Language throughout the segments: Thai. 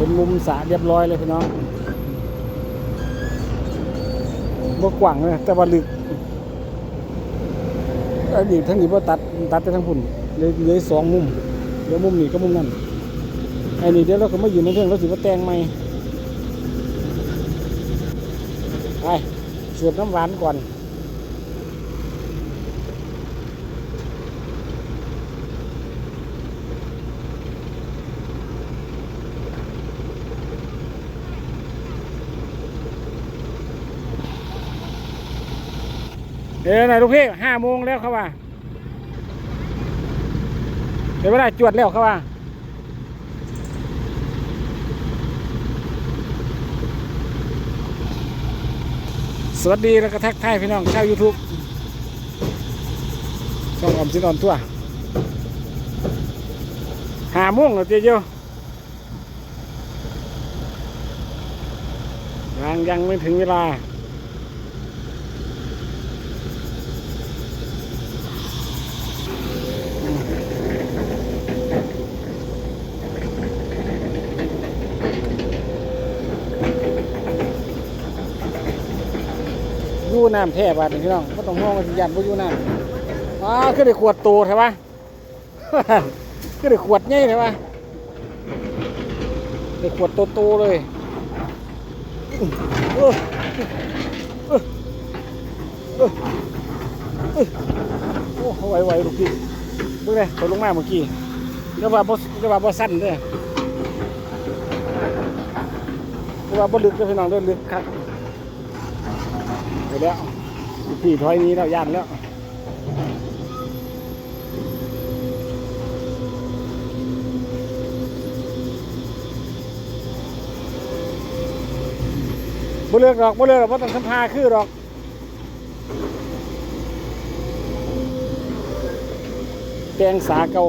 เป็นมุมสระเรียบร้อยเลยพี่น้องบ่กว้างเลยแต่ว่าลึกอันนี้ทั้งนี้บ่ตัดตัดไปทั้งพุ่นเลยเลยสองมุมเดี๋ยวมุมนี้ก็มุมนั้นไอ้นี่เดี๋ยวเราก็มาอยู่ในเรื่องเราสิว่าแตงใหม่ไปเสือบน้ำหวานก่อน เดี๋ยวไหนลูกพี่ห้าโมงแล้วเขาว่าเดี๋ยวเวลาจวดแล้วเขาว่าสวัสดีแล้วก็ทักทายพี่น้องชาวยูทูบช่องอมสินอนตัวหาโมงแล้วเจ๊เจ้ายังยังไม่ถึงเวลา ยู่น้ำแท้บาดนี้พี่น้องก็ต้องห่วงว่าสิยันบ่อยู่น้ำอ้าวคือได้ขวดโตใช่ปะคือได้ขวดใหญ่ใช่ปะได้ขวดโตๆเลยเออเออเออเออโอ้ไหวๆลูกพี่ดูเลยตกลงมาเมื่อกี้เรียกว่าบ่เรียกว่าบ่สั้นเด้อเรียก ว่าบ่ลึกเด้อพี่น้องเด้อลึกครับไปแล้วพี่ถอยหนี้แล้วย่านแล้วบ่เลือกหรอกบ่เลือกหรอกบ่ต้องสัมภาคือหรอกแกงสาเก่า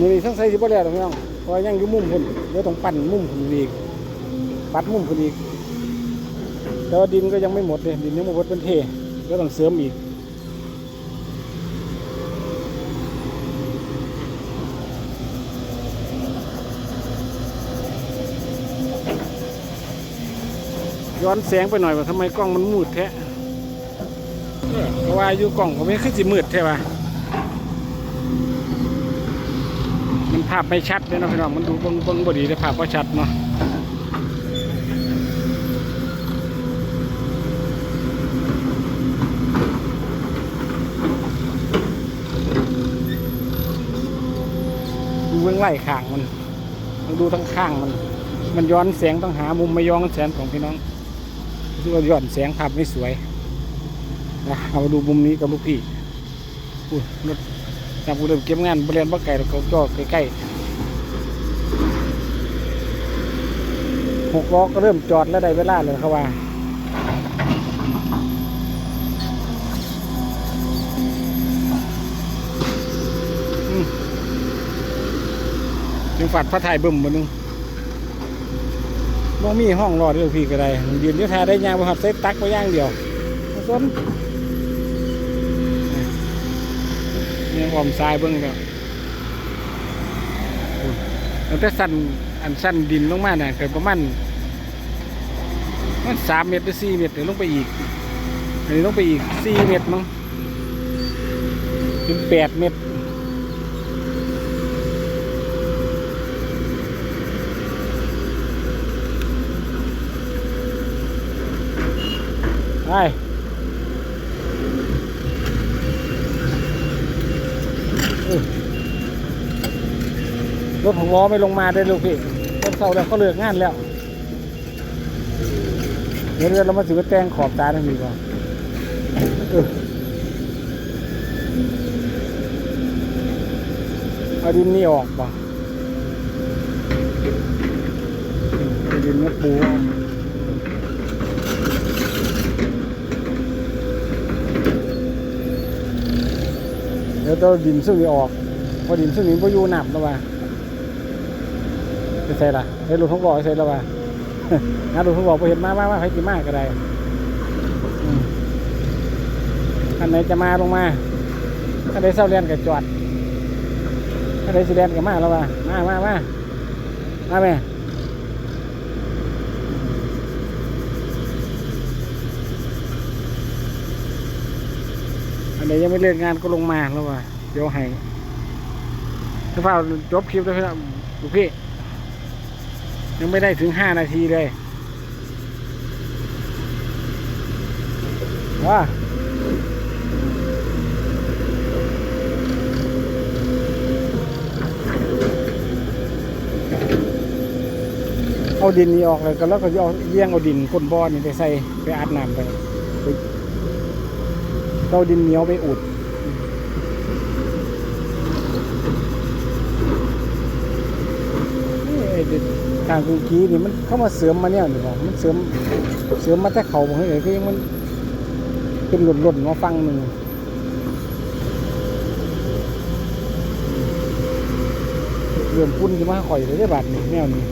นี่นี่ทั้งใส่สิบ่แล้วหรอกพี่น้องเพราะยังอยู่มุมพุ่นเดี๋ยวต้องปั่นมุมพุ่นอีก ปัดมุมพุ่นอีก แต่ว่าดินก็ยังไม่หมดเลยดินยังไม่หมดเป็นเทเดี๋ยวต้องเสริมอีกย้อนแสงไปหน่อยว่าทำไมกล้องมันมืดแท้เพราะว่าอยู่กล้องก็ไม่ขึ้นสิมืดใช่ปะมัน ภาพไม่ชัดเลยเนาะพี่น้องมันดูเบิ้งเบิ้งบดีแต่ภาพก็ชัดเนาะดูเบื้องไล่ข้างมันต้องดูทั้งข้างมัน มันย้อนแสงต้องหามุมไม่ย้อนแสงของพี่น้องที่ว่าย้อนแสงภาพไม่สวยนะเอามาดูมุมนี้กับลูกพี่อุ้ยรถ จับกูเริ่มเก็บงานบริเวณบ้าไก่เราเขาจอใกล้ๆหกล้อก็เริ่มจอดแล้วได้เวลาเลยเขาว่าจึงฝัดพระไทยบิ่มบนนึงบ่มีห้องรอดเรื่องพี่ก็ได้ยืนอยุทธาได้ยางบ่หัดใส่ตักไปย่างเดียวบ่สน เนี่ยออมทรายเบิ่งแล้วตั้งแต่สั้นอันสั้นดินลงมาเนี่ยเกิดประมาณมันสามเมตรหรือสี่เมตรเดี๋ยวลงไปอีกอันนี้ลงไปอีกสี่เมตรมั้งถึงแปดเมตรไป รถของล้อไม่ลงมาได้ลูกพี่รถเสาแล้วเขาเลิกงานแล้วเดี๋ยวเรามาถือแตงขอบตาทั้งนี้ก่อนเอาดินนี่ออกป่ะอาดินมาปูเดี๋ยวตัวดินซึ่งนี้ออกเพอดินซึ่งนี้พอยู่หนับแล้วว่า จะใส่ละให้ลูกท้องบอกใส่ล้วว่างานลูกท้องบอกพอเห็นมาว่าว่าให้กี่มากก็ได้อันไหนจะมาลงมาถ้าได้เศร้าเรียนกับจอดถ้าได้สิเรียนกับมาแล้วว่ามามามามาแม่อันไหนยังไม่เลิกงานก็ลงมาแล้วว่าเดี๋ยวให้ถ้าเฝ้าจบคลิปแล้วพี่น้องลูกพี่ ยังไม่ได้ถึงห้านาทีเลยว่าเอาดินนี้ออกเลยก็แล้วก็จะเอาเลี้ยงเอาดินก้นบ่อนี่ไปใส่ไปอัดน้ำไปไปเอาดินเหนียวไปอุดนี่ไอ้เด็ก ทางกุกีนี่มันเข้ามาเสริมมาเนี่ยหรือเปล่ามันเสริมเสริมมาแต่เขาบอกให้เลยก็ยังมันเป็นหล่นหล่นๆมาฟังหนึ่งเริ่มพุ่นจะมาข่อยเลยได้บาทนี่แนวนี้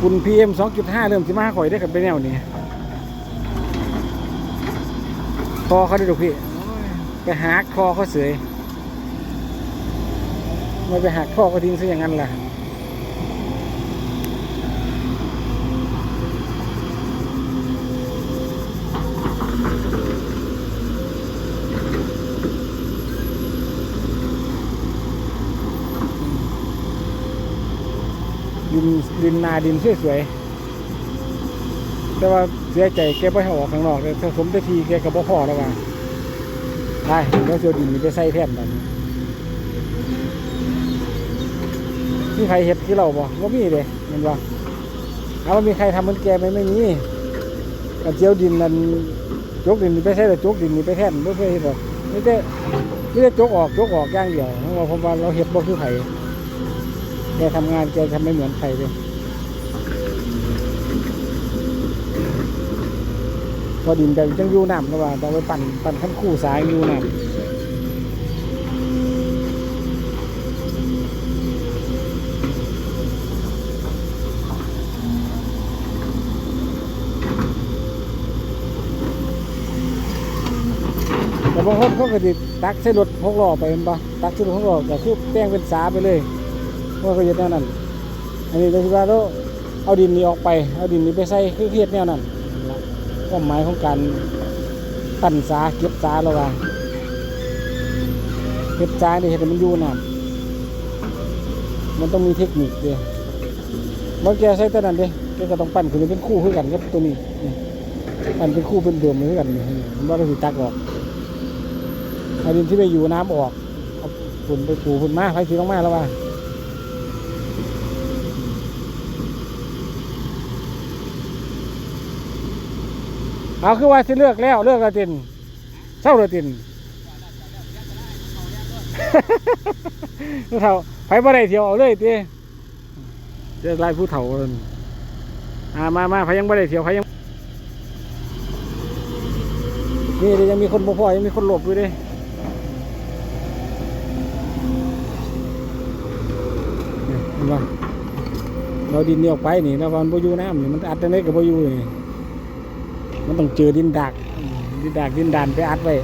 ฝุ่น PM 2.5เริ่มสิมาข่อยได้กันไปแนวนี้คอเขาได้ดูพี่ไปหักคอเขาเสยไม่ไปหักคอก็ทิ้งซะอย่างนั้นล่ะ ดินดินนาดินสวยๆแต่ว่าเสียใจแกไปหออกข้างนอกเลยถ้าสมได้ทีแกกับพ่อแล้วว่าได้เดี๋ยวเสียวดินมีไปใส่แทนแบบนี้มีใครเห็ดที่เราบ่ว่ามีเลยเห็นบ่เอาว่ามีใครทำเหมันแกไหมไม่มีกระเจียวดินนั่นจกดินมีไปใส่แต่จกดินนี่ไปแท่นไม่เคยเห็นหรอกนี่แต่นี่แต่จกออกจกออกอย่างเดียวเพราะว่าผมว่าเราเห็ดบ่คือไผ แกทำงานแกทำไม่เหมือนใครเลยพอดินแกจังอยูน้ำนะว่าแต่ไปปั่นปั่นขั้นคู่สายยูน้ำแต่บางคนเขาก็ติตักใส่รถหกล้อไปเป็นปะตักใส่รถหกล้อก็คือแป้งเป็นสาไปเลย ว่าเขาเฮ็ดแนวนั้น อันนี้ก็คือว่าเราเอาดินนี้ออกไป เอาดินนี้ไปใส่คือเฮ็ดแนวนั้นความหมายของการตันสาเก็บสาเราว่าเก็บสานี่เฮ็ดให้มันอยู่น้ำมันต้องมีเทคนิคเด้บางแกใส่ตัวนั้นเด้แกก็ต้องปั้นขึ้นเป็นคู่คือกันกับตัวนี้ปั้นเป็นคู่เป็นเดิมคือกันมันบ่ได้สิตักออกเอาดินที่ไปอยู่น้ำออกเอาฝุ่นไปปูฝุ่นมาไฟสีลงมาแล้วว่า เอาคือว่าสิเลือกแล้วเลือกละตินเศร้าละตินผู้เฒ่าไปบ่ได้เที่ยวเอาเลยติเจอไล่ผู้เฒ่าเอิ้นอ่ามามาไปยังบ่ได้เที่ยวไปยังนี่ยังมีคนบ่พอยังมีคนหลบอยู่ดิเห็นบ่เราดินเนี่ออกไปนี่แล้วมันบ่อยู่น้ำนี่มันอัดจังไดก็บ่อยู่นี่ มันต้องเจอดินดัก ดินดักดินดานไปอัดไว้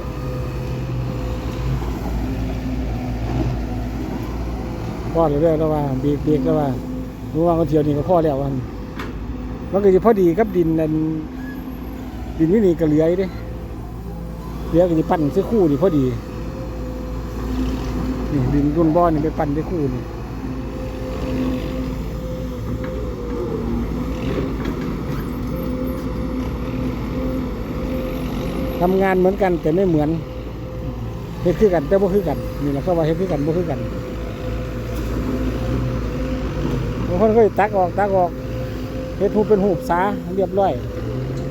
พ่อเรื่อยๆแล้วว่าเบรกเบรกแล้วว่ารู้ว่าเขาเที่ยวนี่ก็พ่อแล้ววันมันก็จะพอดีกับดินนั่นดินนี่นี่ก็เหลืออยู่เด้เหลือก็จะปั่นเสื้อคู่นี่พอดีนี่ดินรุ่นบ่อนี่ไปปั่นเสื้อคู่นี่ ทำงานเหมือนกันแต่ไม่เหมือนเฮ็ดคือกันแต่บ่คือกันนี่แหละเขาว่าเฮ็ดคือกันบ่คือกันบางคนก็ตักออกตักออกเฮ็ดหูเป็นหูปสาเรียบร้อย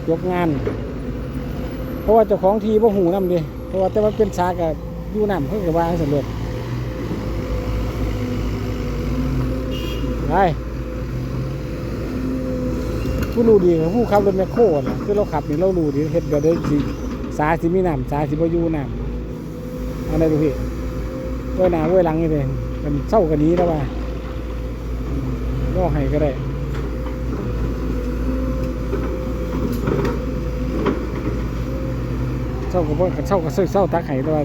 ยกงาน เพราะว่าเจ้าของทีบ่หูนำดิเพราะว่าแต่ว่าเป็นสากับอยู่น้ำเพิ่นก็ว่าให้สำเร็จไปผู้รู้ดีกับผู้ขับรถแมคโครน่ะคือเราขับนี่เรารู้ดีเฮ็ดแบบได้สิ สาสิมีน้ำสาสิบอยู่น้ำอะไรดูพี่เว้ยหน้าเว้ยหลังนี่เลยมันเศร้ากันนี้แล้วว่าก็ให้ก็ได้เศร้ากับเศร้ากับเศร้าตักให้แต่ว่า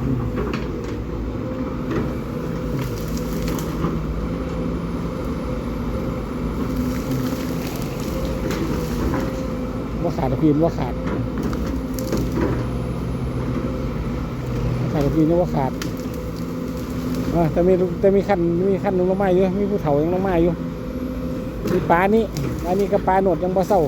ว่าขาดพิมพ์ว่าขาด ขาดพีนว่าขาดอแต่มีแต่มีขั้นมีขั้นหนึงลงมาอยู่มีผู้เฒ่ายังลงมาอยู่มีปลานี่อันนี้ก็ปลาหนวดยังบ่เศร้า